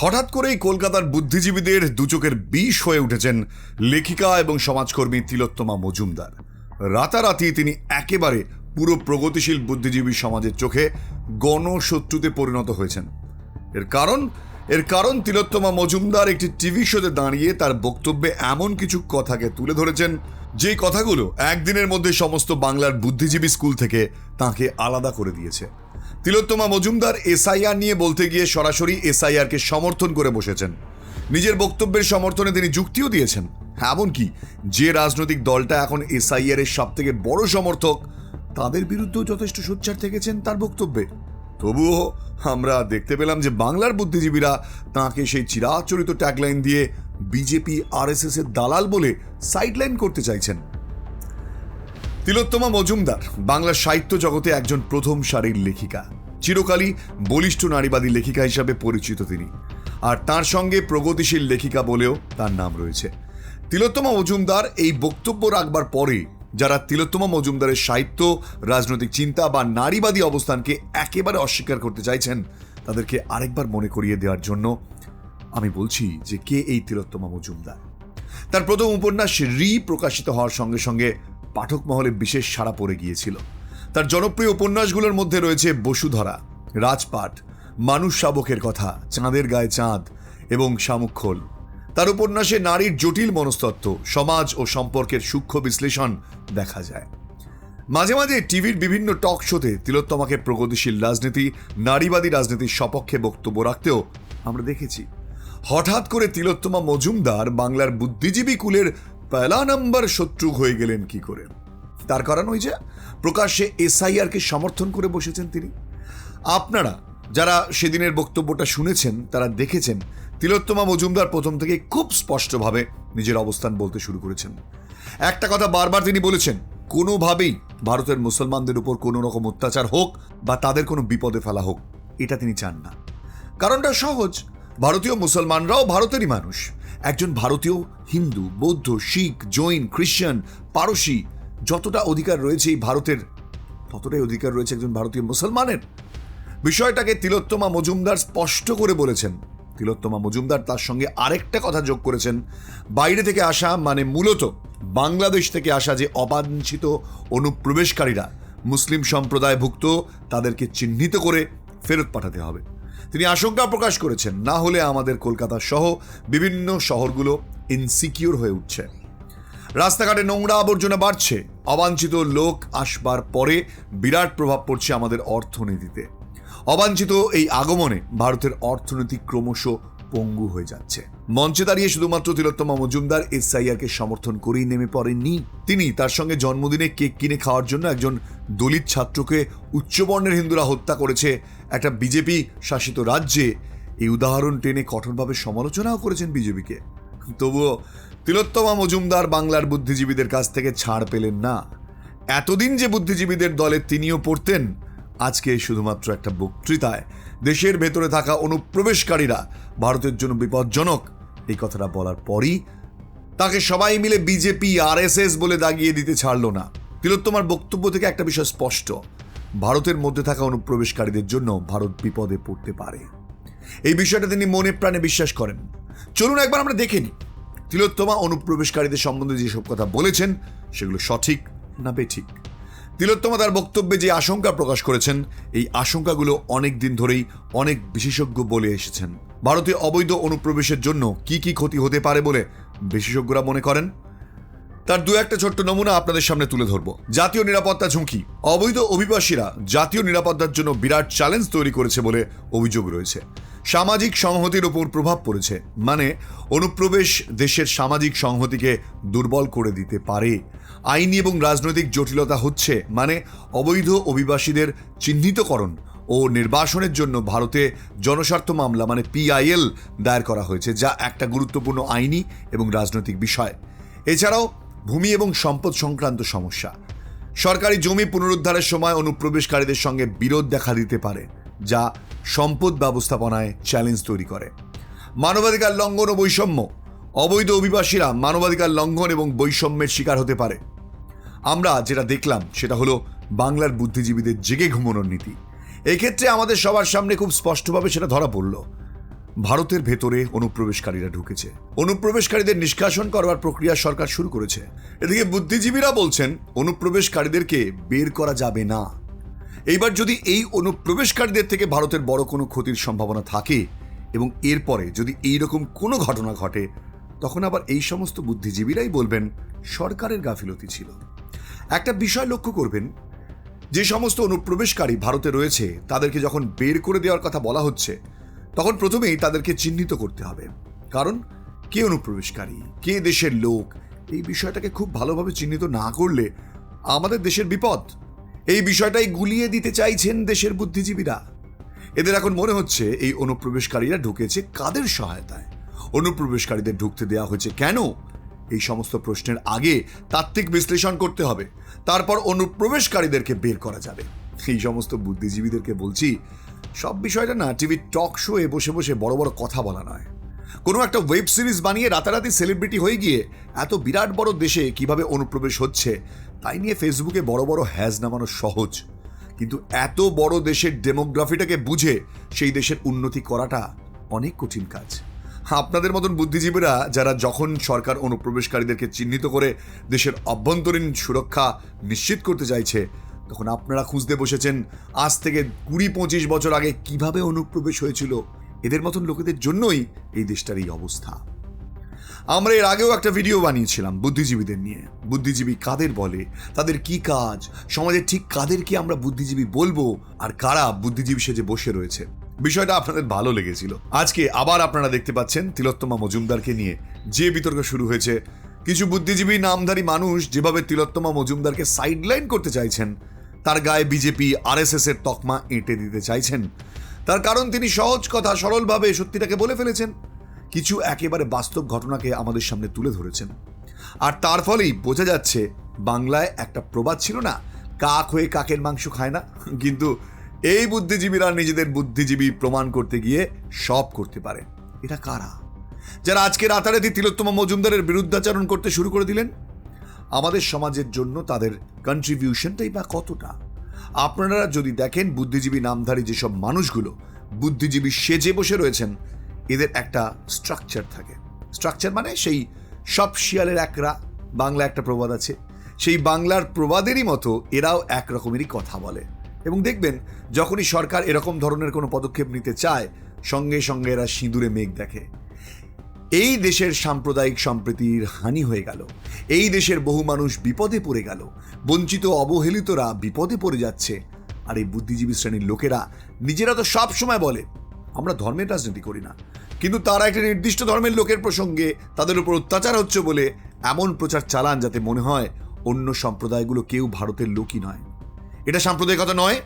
হঠাৎ করেই কলকাতার বুদ্ধিজীবীদের দুচোখের বিষ হয়ে উঠেছেন লেখিকা এবং সমাজকর্মী তিলোত্তমা মজুমদার। রাতারাতি তিনি একেবারে পুরো প্রগতিশীল বুদ্ধিজীবী সমাজের চোখে গণশত্রুতে পরিণত হয়েছেন। এর কারণ? এর কারণ তিলোত্তমা মজুমদার একটি টিভি শোতে দাঁড়িয়ে তার বক্তব্যে এমন কিছু কথাকে তুলে ধরেছেন যে কথাগুলো একদিনের মধ্যে সমস্ত বাংলার বুদ্ধিজীবী স্কুল থেকে তাকে আলাদা করে দিয়েছে। তিলোত্তমা মজুমদার এসআইআর নিয়ে বলতে গিয়ে সরাসরি এসআইআরকে সমর্থন করে বসেছেন। নিজের বক্তব্যের সমর্থনে তিনি যুক্তিও দিয়েছেন। এমনকি যে রাজনৈতিক দলটা এখন এসআইআর এর সব থেকে বড় সমর্থক, তাদের বিরুদ্ধেও যথেষ্ট সোচ্চার থেকেছেন তার বক্তব্যে। তবুও আমরা দেখতে পেলাম যে বাংলার বুদ্ধিজীবীরা তাঁকে সেই চিরাচরিত ট্যাগলাইন দিয়ে বিজেপি আরএসএস এর দালাল বলে সাইডলাইন করতে চাইছেন। তিলোত্তমা মজুমদার বাংলা সাহিত্য জগতে একজন প্রথম সারির লেখিকা। চিরকালই বলিষ্ঠ নারীবাদী লেখিকা হিসাবে পরিচিত তিনি। আর তার সঙ্গে প্রগতিশীল লেখিকা বলেও তার নাম রয়েছে। তিলোত্তমা মজুমদার এই বক্তব্য রাখবার পরে যারা তিলোত্তমা মজুমদারের সাহিত্য, রাজনৈতিক চিন্তা বা নারীবাদী অবস্থানকে একেবারে অস্বীকার করতে চাইছেন, তাদেরকে আরেকবার মনে করিয়ে দেওয়ার জন্য আমি বলছি যে কে এই তিলোত্তমা মজুমদার? তার প্রথম উপন্যাস রি প্রকাশিত হওয়ার সঙ্গে সঙ্গে পাঠক মহলে বিশেষ সাড়া পড়ে গিয়েছিল। তার জনপ্রিয় উপন্যাসগুলোর মধ্যে রয়েছে বসুধরা, রাজপাট, মানুষ শাবকের কথা, চাঁদের গায়ে চাঁদ এবং শামুক্ষল তার উপন্যাসে নারীর জটিল মনস্তত্ত্ব, সমাজ ও সম্পর্কের সূক্ষ্ম বিশ্লেষণ দেখা যায়। মাঝে মাঝে টিভির বিভিন্ন টক শোতে তিলোত্তমাকে প্রগতিশীল রাজনীতি, নারীবাদী রাজনীতির সপক্ষে বক্তব্য রাখতেও আমরা দেখেছি। হঠাৎ করে তিলোত্তমা মজুমদার বাংলার বুদ্ধিজীবী কুলের পেলা নাম্বার শত্রু হয়ে গেলেন কি করে? তার কারণ ওই যে প্রকাশ্যে এসআইআরকে সমর্থন করে বসেছেন তিনি। আপনারা যারা সেদিনের বক্তব্যটা শুনেছেন, তারা দেখেছেন, তিলোত্তমা মজুমদার প্রথম থেকে খুব স্পষ্টভাবে নিজের অবস্থান বলতে শুরু করেছেন। একটা কথা বারবার তিনি বলেছেন, কোনোভাবেই ভারতের মুসলমানদের উপর কোনো রকম অত্যাচার হোক বা তাদের কোনো বিপদে ফেলা হোক, এটা তিনি চান না। কারণটা সহজ, ভারতীয় মুসলমানরাও ভারতেরই মানুষ। একজন ভারতীয়, হিন্দু, বৌদ্ধ, শিখ, জৈন খ্রিস্টান পারসি, যতটা অধিকার রয়েছে এই ভারতের, ততটাই অধিকার রয়েছে একজন ভারতীয় মুসলমানের। বিষয়টাকে তিলোত্তমা মজুমদার স্পষ্ট করে বলেছেন। তিলোত্তমা মজুমদার তার সঙ্গে আরেকটা কথা যোগ করেছেন। বাইরে থেকে আসা মানে মূলত বাংলাদেশ থেকে আসা যে অবাঞ্ছিত অনুপ্রবেশকারীরা, মুসলিম সম্প্রদায়ভুক্ত, তাদেরকে চিহ্নিত করে ফেরত পাঠাতে হবে। তিনি আশঙ্কা প্রকাশ করেছেন, না হলে আমাদের কলকাতা সহ বিভিন্ন শহরগুলো ইনসিকিউর হয়ে উঠছে। রাস্তাঘাটে নোংরা আবর্জনা বাড়ছে, অবাঞ্ছিত লোক আসবার পরে বিরাট প্রভাব পড়ছে আমাদের অর্থনীতিতে। অবাঞ্ছিত এই আগমনে ভারতের অর্থনীতি ক্রমশ পঙ্গু হয়ে যাচ্ছে। মঞ্চে দাঁড়িয়ে শুধুমাত্র তিলোত্তমা মজুমদার, এসআইআরকে সমর্থন করেই নেমে পড়েননি তিনি। তার সঙ্গে জন্মদিনে কেক কিনে খাওয়ার জন্য একজন দলিত ছাত্রকে উচ্চবর্ণের হিন্দুরা হত্যা করেছে একটা বিজেপি শাসিত রাজ্যে এই উদাহরণ টেনে কঠোরভাবে সমালোচনাও করেছেন বিজেপিকে। তবুও তিলোত্তমা মজুমদার বাংলার বুদ্ধিজীবীদের কাছ থেকে ছাড় পেলেন না। এতদিন যে বুদ্ধিজীবীদের দলে তিনিও পড়তেন, আজকে শুধুমাত্র একটা বক্তৃতায় দেশের ভেতরে থাকা অনুপ্রবেশকারীরা ভারতের জন্য বিপজ্জনক, এই কথাটা বলার পরই তাকে সবাই মিলে বিজেপি, আরএসএস বলে দাগিয়ে দিতে ছাড়ল না। তিলোত্তমার বক্তব্য থেকে একটা বিষয় স্পষ্ট ভারতের মধ্যে থাকা অনুপ্রবেশকারীদের জন্য ভারত বিপদে পড়তে পারে। এই বিষয়টা তিনি মনে প্রাণে বিশ্বাস করেন। চলুন একবার আমরা দেখে নিই। তিলোত্তমা অনুপ্রবেশকারীদের সম্বন্ধে যেসব কথা বলেছেন, সেগুলো সঠিক না বেঠিক? তিলোত্তমা তার বক্তব্যে যে আশঙ্কা প্রকাশ করেছেন, এই আশঙ্কাগুলো অনেক দিন ধরেই অনেক বিশেষজ্ঞ বলে এসেছেন। ভারতে অবৈধ অনুপ্রবেশের জন্য কি কি ক্ষতি হতে পারে বলে বিশেষজ্ঞরা মনে করেন? তার দু একটা ছোট্ট নমুনা আপনাদের সামনে তুলে ধরব। জাতীয় নিরাপত্তা ঝুঁকি। অবৈধ অভিবাসীরা জাতীয় নিরাপত্তার জন্য বিরাট চ্যালেঞ্জ তৈরি করেছে বলে অভিযোগ রয়েছে। সামাজিক সংহতির উপর প্রভাব পড়েছে। মানে অনুপ্রবেশ দেশের সামাজিক সংহতিকে দুর্বল করে দিতে পারে। আইনি এবং রাজনৈতিক জটিলতা হচ্ছে মানে অবৈধ অভিবাসীদের চিহ্নিতকরণ ও নির্বাসনের জন্য ভারতে জনস্বার্থ মামলা মানে পিআইএল দায়ের করা হয়েছে, যা একটা গুরুত্বপূর্ণ আইনি এবং রাজনৈতিক বিষয়। এছাড়াও ভূমি এবং সম্পদ সংক্রান্ত সমস্যা। সরকারি জমি পুনরুদ্ধারের সময় অনুপ্রবেশকারীদের সঙ্গে বিরোধ দেখা দিতে পারে, যা সম্পদ ব্যবস্থাপনায় চ্যালেঞ্জ তৈরি করে। মানবাধিকার লঙ্ঘন ও বৈষম্য। অবৈধ অভিবাসীরা মানবাধিকার লঙ্ঘন এবং বৈষম্যের শিকার হতে পারে। আমরা যেটা দেখলাম, সেটা হলো বাংলার বুদ্ধিজীবীদের জেগে ঘুমানোর নীতি। এক্ষেত্রে আমাদের সবার সামনে খুব স্পষ্টভাবে সেটা ধরা পড়ল। ভারতের ভেতরে অনুপ্রবেশকারীরা ঢুকেছে। অনুপ্রবেশকারীদের নিষ্কাশন করবার প্রক্রিয়া সরকার শুরু করেছে। এদিকে বুদ্ধিজীবীরা বলছেন, অনুপ্রবেশকারীদেরকে বের করা যাবে না। এইবার যদি এই অনুপ্রবেশকারীদের থেকে ভারতের বড় কোনো ক্ষতির সম্ভাবনা থাকে এবং এরপরে যদি এই রকম কোনো ঘটনা ঘটে, তখন আবার এই সমস্ত বুদ্ধিজীবীরাই বলবেন, সরকারের গাফিলতি ছিল। একটা বিষয় লক্ষ্য করবেন, যে সমস্ত অনুপ্রবেশকারী ভারতে রয়েছে, তাদেরকে যখন বের করে দেওয়ার কথা বলা হচ্ছে তখন প্রথমেই তাদেরকে চিহ্নিত করতে হবে। কারণ কে অনুপ্রবেশকারী? কে দেশের লোক? এই বিষয়টাকে খুব ভালোভাবে চিহ্নিত না করলে আমাদের দেশের বিপদ। এই বিষয়টাই গুলিয়ে দিতে চাইছেন দেশের বুদ্ধিজীবীরা। এদের এখন মনে হচ্ছে এই অনুপ্রবেশকারীরা ঢুকেছে কাদের সহায়তায়? অনুপ্রবেশকারীদের ঢুকতে দেওয়া হয়েছে কেন? এই সমস্ত প্রশ্নের আগে তাত্ত্বিক বিশ্লেষণ করতে হবে। তারপর অনুপ্রবেশকারীদেরকে বের করা যাবে। এই সমস্ত বুদ্ধিজীবীদেরকে বলছি সব বিষয়টা না টিভির টক শোয়ে বসে বসে বড় বড় কথা বলা নয়। কোনো একটা ওয়েব সিরিজ বানিয়ে রাতারাতি সেলিব্রিটি হয়ে গিয়ে এত বিরাট বড় দেশে কীভাবে অনুপ্রবেশ হচ্ছে, তাই নিয়ে ফেসবুকে বড় বড় হ্যাজ নামানো সহজ। কিন্তু এত বড় দেশের ডেমোগ্রাফিটাকে বুঝে সেই দেশের উন্নতি করাটা অনেক কঠিন কাজ। আপনাদের মতন বুদ্ধিজীবীরা যারা যখন সরকার অনুপ্রবেশকারীদেরকে চিহ্নিত করে দেশের অভ্যন্তরীণ সুরক্ষা নিশ্চিত করতে চাইছে তখন আপনারা খুঁজতে বসেছেন, আজ থেকে কুড়ি পঁচিশ বছর আগে কীভাবে অনুপ্রবেশ হয়েছিল? এদের মতন লোকেদের জন্যই এই দেশটার এই অবস্থা। আমরা এর আগেও একটা ভিডিও বানিয়েছিলাম বুদ্ধিজীবীদের নিয়ে। বুদ্ধিজীবী কাদের বলে? তাদের কি কাজ? সমাজের ঠিক কাদেরকে আমরা বুদ্ধিজীবী বলব? আর কারা বুদ্ধিজীবী সেজে বসে রয়েছে? বিষয়টা আপনাদের ভালো লেগেছিল। আজকে আবার আপনারা দেখতে পাচ্ছেন তিলোত্তমা মজুমদারকে নিয়ে যে বিতর্ক শুরু হয়েছে। কিছু বুদ্ধিজীবী, নামধারী মানুষ যেভাবে তিলোত্তমা মজুমদারকে সাইডলাইন করতে চাইছেন তার গায়ে বিজেপি, আরএসএস এর তকমা এঁটে দিতে চাইছেন। তার কারণ তিনি সহজ কথা, সরলভাবে সত্যিটাকে বলে ফেলেছেন। কিছু একেবারে বাস্তব ঘটনাকে আমাদের সামনে তুলে ধরেছেন। আর তার ফলেই বোঝা যাচ্ছে, বাংলায় একটা প্রবাদ ছিল না, কাক হয়ে কাকের মাংস খায় না। কিন্তু এই বুদ্ধিজীবীরা নিজেদের বুদ্ধিজীবী প্রমাণ করতে গিয়ে সব করতে পারে। এটা কারা? যারা আজকে রাতারাতি তিলোত্তমা মজুমদারের বিরুদ্ধাচরণ করতে শুরু করে দিলেন আমাদের সমাজের জন্য তাদের কন্ট্রিবিউশনটাই বা কতটা? আপনারা যদি দেখেন বুদ্ধিজীবী নামধারী যেসব মানুষগুলো, বুদ্ধিজীবী সেজে বসে রয়েছেন, এদের একটা স্ট্রাকচার থাকে। স্ট্রাকচার মানে সেই সব শিয়ালের একরা বাংলা একটা প্রবাদ আছে। সেই বাংলার প্রবাদেরই মতো এরাও এক রকমেরই কথা বলে। এবং দেখবেন, যখনই সরকার এরকম ধরনের কোনো পদক্ষেপ নিতে চায়, সঙ্গে সঙ্গে এরা সিঁদুরে মেঘ দেখে। এই দেশের সাম্প্রদায়িক সম্প্রীতির হানি হয়ে গেল। এই দেশের বহু মানুষ বিপদে পড়ে গেল। বঞ্চিত অবহেলিতরা বিপদে পড়ে যাচ্ছে। আর এই বুদ্ধিজীবী শ্রেণির লোকেরা নিজেরা তো সব সময় বলে, আমরা ধর্মের রাজনীতি করি না। কিন্তু তারা একটা নির্দিষ্ট ধর্মের লোকের প্রসঙ্গে তাদের উপর অত্যাচার হচ্ছে বলে এমন প্রচার চালান যাতে মনে হয় অন্য সম্প্রদায়গুলো কেউ ভারতের লোকই নয়। এটা সাম্প্রদায়িকতা নয়,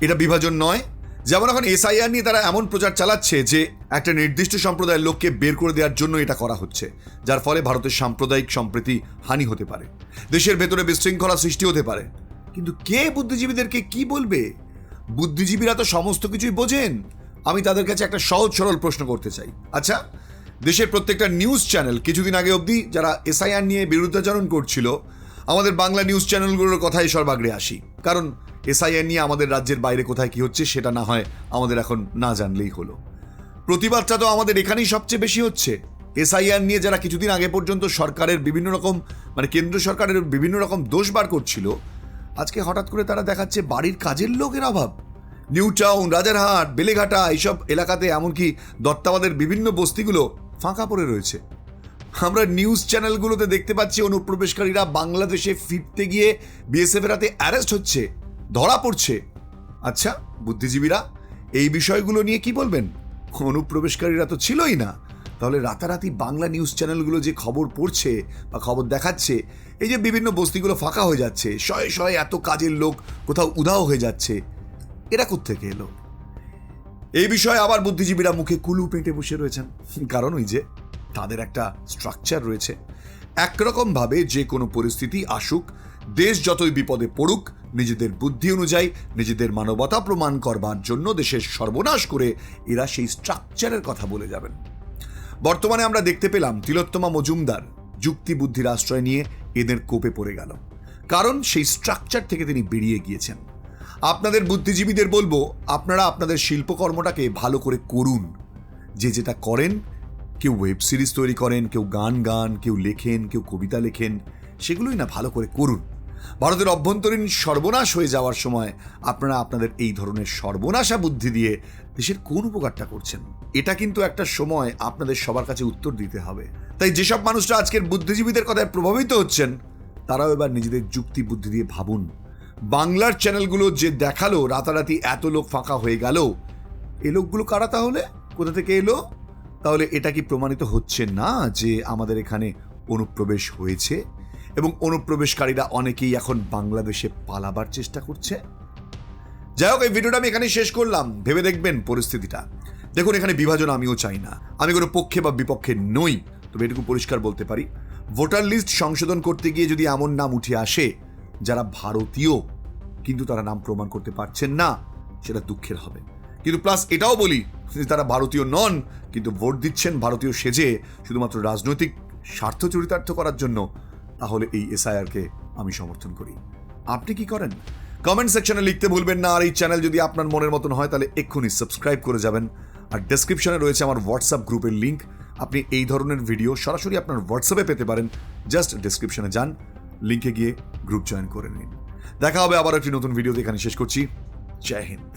এটা বিভাজন নয় যেমন এখন এসআইআর নিয়ে তারা এমন প্রচার চালাচ্ছে যে একটা নির্দিষ্ট সম্প্রদায়ের লোককে বের করে দেওয়ার জন্য এটা করা হচ্ছে, যার ফলে ভারতের সাম্প্রদায়িক সম্প্রীতি হানি হতে পারে, দেশের ভেতরে বিশৃঙ্খলা সৃষ্টি হতে পারে। কিন্তু কে বুদ্ধিজীবীদেরকে কি বলবে? বুদ্ধিজীবীরা তো সমস্ত কিছুই বোঝেন। আমি তাদের কাছে একটা সহজ সরল প্রশ্ন করতে চাই। আচ্ছা দেশের প্রত্যেকটা নিউজ চ্যানেল কিছুদিন আগে অবধি যারা এসআইআর নিয়ে বিরুদ্ধাচরণ করছিল, আমাদের বাংলা নিউজ চ্যানেলগুলোর কথাই সর্বাগ্রে আসি। কারণ এসআইআর নিয়ে আমাদের রাজ্যের বাইরে কোথায় কি হচ্ছে সেটা না হয় আমাদের এখন না জানলেই হলো। প্রতিবাদটা তো আমাদের এখানেই সবচেয়ে বেশি হচ্ছে। এসআইআর নিয়ে যারা কিছুদিন আগে পর্যন্ত সরকারের বিভিন্ন রকম মানে কেন্দ্র সরকারের বিভিন্ন রকম দোষ বার করছিল, আজকে হঠাৎ করে তারা দেখাচ্ছে বাড়ির কাজের লোকের অভাব। নিউ টাউন রাজারহাট, বেলেঘাটা, এইসব এলাকাতে এমনকি দত্তাবাদের বিভিন্ন বস্তিগুলো ফাঁকা পড়ে রয়েছে। আমরা নিউজ চ্যানেলগুলোতে দেখতে পাচ্ছি অনুপ্রবেশকারীরা বাংলাদেশে ফিরতে গিয়ে বিএসএফ এর হাতে অ্যারেস্ট হচ্ছে। ধরা পড়ছে। আচ্ছা বুদ্ধিজীবীরা, এই বিষয়গুলো নিয়ে কি বলবেন? অনুপ্রবেশকারীরা তো ছিলই না। তাহলে রাতারাতি বাংলা নিউজ চ্যানেলগুলো যে খবর পড়ছে বা খবর দেখাচ্ছে, এই যে বিভিন্ন বস্তিগুলো ফাঁকা হয়ে যাচ্ছে, শয়ে শয়ে এত কাজের লোক কোথাও উধাও হয়ে যাচ্ছে, এরা কোত্থেকে এলো? এই বিষয়ে আবার বুদ্ধিজীবীরা মুখে কুলু পেটে বসে রয়েছেন। কারণ ওই যে তাদের একটা স্ট্রাকচার রয়েছে। একরকমভাবে যে কোনো পরিস্থিতি আসুক, দেশ যতই বিপদে পড়ুক নিজেদের বুদ্ধি অনুযায়ী নিজেদের মানবতা প্রমাণ করবার জন্য দেশের সর্বনাশ করে এরা সেই স্ট্রাকচারের কথা বলে যাবেন। বর্তমানে আমরা দেখতে পেলাম তিলোত্তমা মজুমদার যুক্তি বুদ্ধির আশ্রয় নিয়ে এদের কোপে পড়ে গেল। কারণ সেই স্ট্রাকচার থেকে তিনি বেরিয়ে গিয়েছেন। আপনাদের বুদ্ধিজীবীদের বলব, আপনারা আপনাদের শিল্পকর্মটাকে ভালো করে করুন। যে যেটা করেন, কেউ ওয়েব সিরিজ তৈরি করেন, কেউ গান গান, কেউ লেখেন, কেউ কবিতা লেখেন, সেগুলোই না ভালো করে করুন। ভারতের অভ্যন্তরীণ সর্বনাশ হয়ে যাওয়ার সময় আপনারা আপনাদের এই ধরনের সর্বনাশা বুদ্ধি দিয়ে দেশের কোন উপকারটা করছেন? এটা কিন্তু একটা সময় আপনাদের সবার কাছে উত্তর দিতে হবে। তাই যেসব মানুষরা আজকের বুদ্ধিজীবীদের কথায় প্রভাবিত হচ্ছেন, তারাও এবার নিজেদের যুক্তি বুদ্ধি দিয়ে ভাবুন। বাংলার চ্যানেলগুলো যে দেখাল, রাতারাতি এত লোক ফাঁকা হয়ে গেল, এ লোকগুলো কারা তাহলে? কোথা থেকে এলো? তাহলে এটা কি প্রমাণিত হচ্ছে না যে আমাদের এখানে অনুপ্রবেশ হয়েছে? এবং অনুপ্রবেশকারীরা অনেকেই এখন বাংলাদেশে পালাবার চেষ্টা করছে। যাই হোক, এই ভিডিওটা আমি এখানে শেষ করলাম। ভেবে দেখবেন পরিস্থিতিটা। দেখুন, এখানে বিভাজন আমিও চাই না। আমি কোনো পক্ষে বা বিপক্ষে নই, তবে এটুকু পরিষ্কার বলতে পারি। ভোটার লিস্ট সংশোধন করতে গিয়ে যদি এমন নাম উঠে আসে, যারা ভারতীয়, কিন্তু তারা নাম প্রমাণ করতে পারছেন না, সেটা দুঃখের হবে। কিন্তু প্লাস এটাও বলি, যে তারা ভারতীয় নন, কিন্তু ভোট দিচ্ছেন ভারতীয় সেজে, শুধুমাত্র রাজনৈতিক স্বার্থ চরিতার্থ করার জন্য তাহলে এই এসআইআরকে আমি সমর্থন করি। আপনি কি করেন? কমেন্ট সেকশনে লিখতে ভুলবেন না, আর এই চ্যানেল যদি আপনার মনের মতন হয়, তাহলে এক্ষুনি সাবস্ক্রাইব করে যাবেন। আর ডেসক্রিপশনে রয়েছে আমার হোয়াটসঅ্যাপ গ্রুপের লিঙ্ক আপনি এই ধরনের ভিডিও সরাসরি আপনার হোয়াটসঅ্যাপে পেতে পারেন। জাস্ট ডেসক্রিপশনে যান লিঙ্কে গিয়ে গ্রুপ জয়েন করে নিন। দেখা হবে আবার একটি নতুন ভিডিওতে এখানে শেষ করছি। জয় হিন্দ।